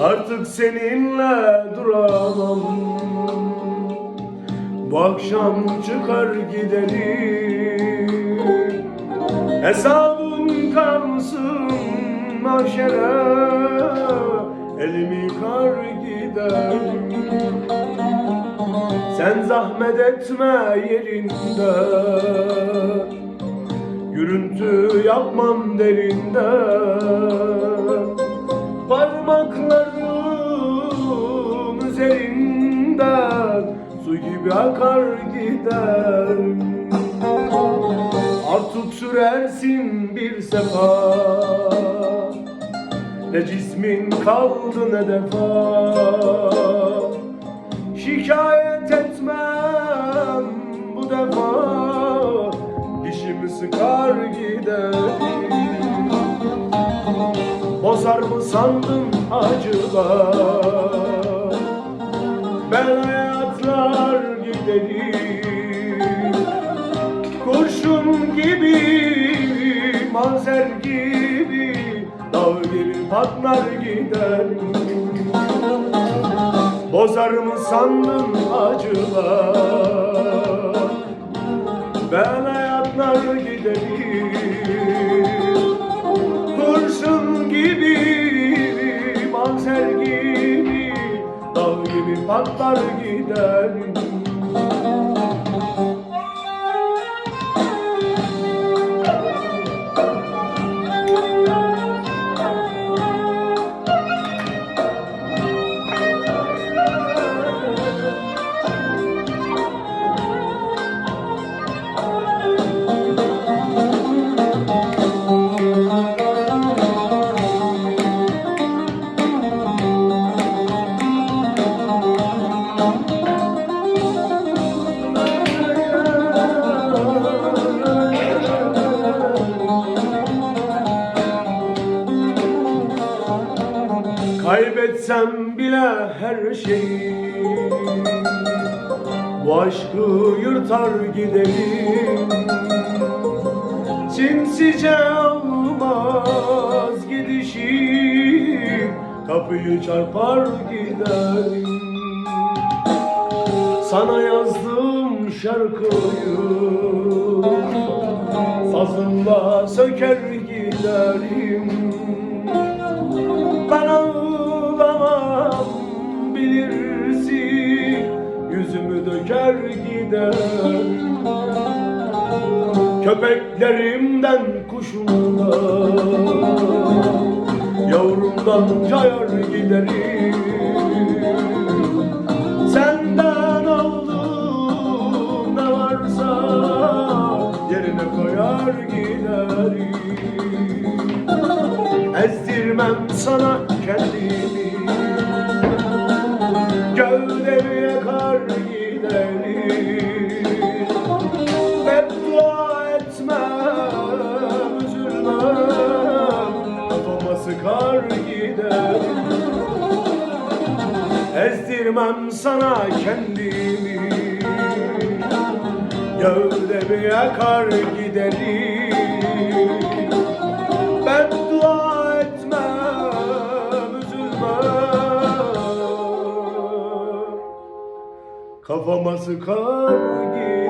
Artık seninle duramam. Bu akşam çıkar gidelim. Hesabım kalsın mahşere. Elimi kar giderim Sen zahmet etme yerinde Gürültü yapmam derinde Parmaklarım üzerinden Su gibi akar gider. Artık sürersin bir sefa Ne cismin kaldı ne defa giderim Bozar mı sandın acılar? Ben hayatlar giderim. Kurşun gibi, manzer gibi Dağ gibi patlar giderim Bozar mı sandın acılar? Ben hayatlar giderim gibi patlar giderim Kaybetsem bile her şeyi Bu aşkı yırtar giderim. Sinsice olmaz gidişim Kapıyı çarpar giderim. Sana yazdım şarkıyı Sazımla söker giderim. Ben ağlamam bilirsin. Yüzümü döker gider. Köpeklerimden kuşumdan Yavrumdan cayar giderim Ezdirmem sana kendimi. Gövdemi yakar giderim. Beddua etmem, üzülmem. Kafama sıkar giderim. Ezdirmem sana kendimi. Gövdemi yakar giderim Kafama sıkar gibi.